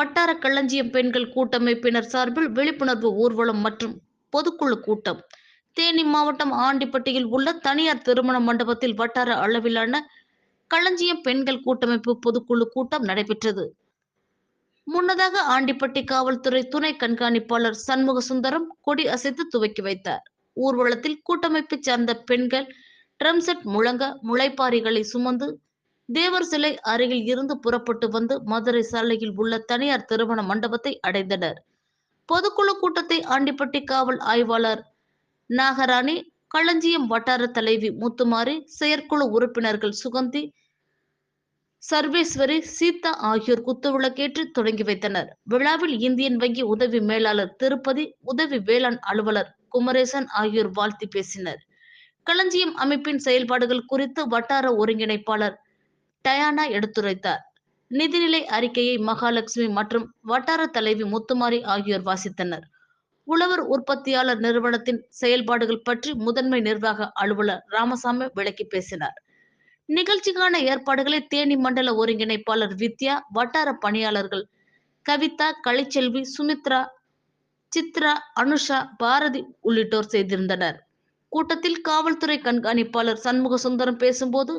வட்டார களஞ்சியம் பெண்கள் கூட்டமைப்பினர் சார்பில் விழிப்புணர்வு ஊர்வலம் மற்றும் பொதுக்குழு கூட்டம். தேனி மாவட்டம் ஆண்டிப்பட்டியில் உள்ள தனியார் திருமண மண்டபத்தில் வட்டார அளவிலான களஞ்சியம் பெண்கள் கூட்டமைப்பு பொதுக்குழு கூட்டம் நடைபெற்றது. முன்னதாக ஆண்டிப்பட்டி காவல்துறை துணை கண்காணிப்பாளர் சண்முக சுந்தரம் கொடி அசைத்து துவக்கி வைத்தார். ஊர்வலத்தில் கூட்டமைப்பை சார்ந்த பெண்கள் ட்ரம்செட் முழங்க முளைப்பாரிகளை சுமந்து தேவர் சிலை அருகில் இருந்து புறப்பட்டு வந்து மதுரை சாலையில் உள்ள தனியார் திருமண மண்டபத்தை அடைந்தனர். பொதுக்குழு கூட்டத்தை ஆண்டிப்பட்டி காவல் ஆய்வாளர் நாகராணி களஞ்சியம் வட்டார தலைவி முத்துமாரி செயற்குழு உறுப்பினர்கள் சுகந்தி சர்வேஸ்வரி சீதா ஆகியோர் குத்துவிளக்கேற்றி தொடங்கி வைத்தனர். விழாவில் இந்தியன் வங்கி உதவி மேலாளர் திருப்பதி உதவி வேளாண் அலுவலர் குமரேசன் ஆகியோர் வாழ்த்தி பேசினர். களஞ்சியம் அமைப்பின் செயல்பாடுகள் குறித்து வட்டார ஒருங்கிணைப்பாளர் டயானா எடுத்துரைத்தார். நிதிநிலை அறிக்கையை மகாலட்சுமி மற்றும் வட்டார தலைவி முத்துமாரி ஆகியோர் வாசித்தனர். உழவர் உற்பத்தியாளர் நிறுவனத்தின் செயல்பாடுகள் பற்றி முதன்மை நிர்வாக அலுவலர் ராமசாமி விளக்கி பேசினார். நிகழ்ச்சிக்கான ஏற்பாடுகளை தேனி மண்டல ஒருங்கிணைப்பாளர் வித்யா வட்டார பணியாளர்கள் கவிதா கலைச்செல்வி சுமித்ரா சித்ரா அனுஷா பாரதி உள்ளிட்டோர் செய்திருந்தனர். கூட்டத்தில் காவல்துறை கண்காணிப்பாளர் சண்முக சுந்தரம் பேசும்போது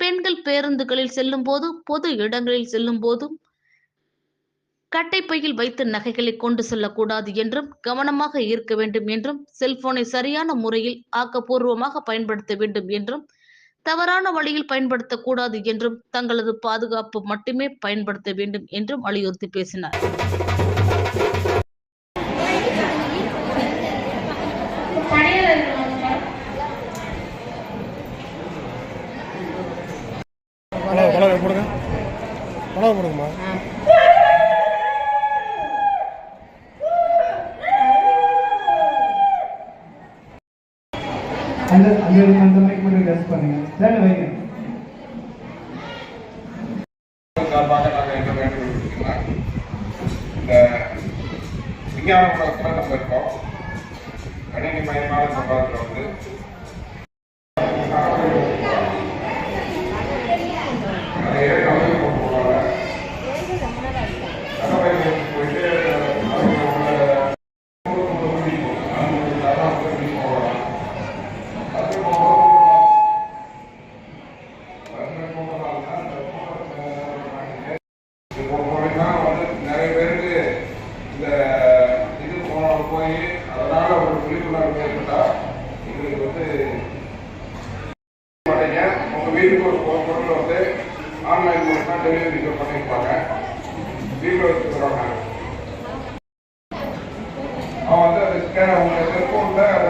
பெண்கள் பேருந்துகளில் செல்லும் போது பொது இடங்களில் செல்லும் போதும் கட்டைப்பையில் வைத்து நகைகளை கொண்டு செல்லக்கூடாது என்றும் கவனமாக இருக்க வேண்டும் என்றும் செல்போனை சரியான முறையில் ஆக்கப்பூர்வமாக பயன்படுத்த வேண்டும் என்றும் தவறான வழியில் பயன்படுத்தக்கூடாது என்றும் தங்களது பாதுகாப்பு மட்டுமே பயன்படுத்த வேண்டும் என்றும் வலியுறுத்தி பேசினார். பழம் பழம் போடுங்க. பழம் போடுங்கம்மா. அந்த அந்த மைக் மட்டும் டெஸ்ட் பண்ணுங்க. தானே வைங்க சார்பாக நாங்கள் என்ன வேண்டும் அப்படின்னா இந்த விஞ்ஞான உலகத்தில் நம்ம இருக்கோம். கணினி மயமான சம்பாதத்தில் வந்து அதனால ஒரு விழிப்புணர்வு ஏற்பட்டா எங்களுக்கு வந்து மாட்டீங்க. உங்க வீட்டுக்கு ஒரு ஃபோன் பொருள் வந்து ஆன்லைன் மூலமா டெலிவரி பண்ணியிருப்பாங்க. வீட்டில் வச்சுக்கிறாங்க அவன் வந்து அது ஸ்கேன் உங்க செல்ஃபோனில் அதை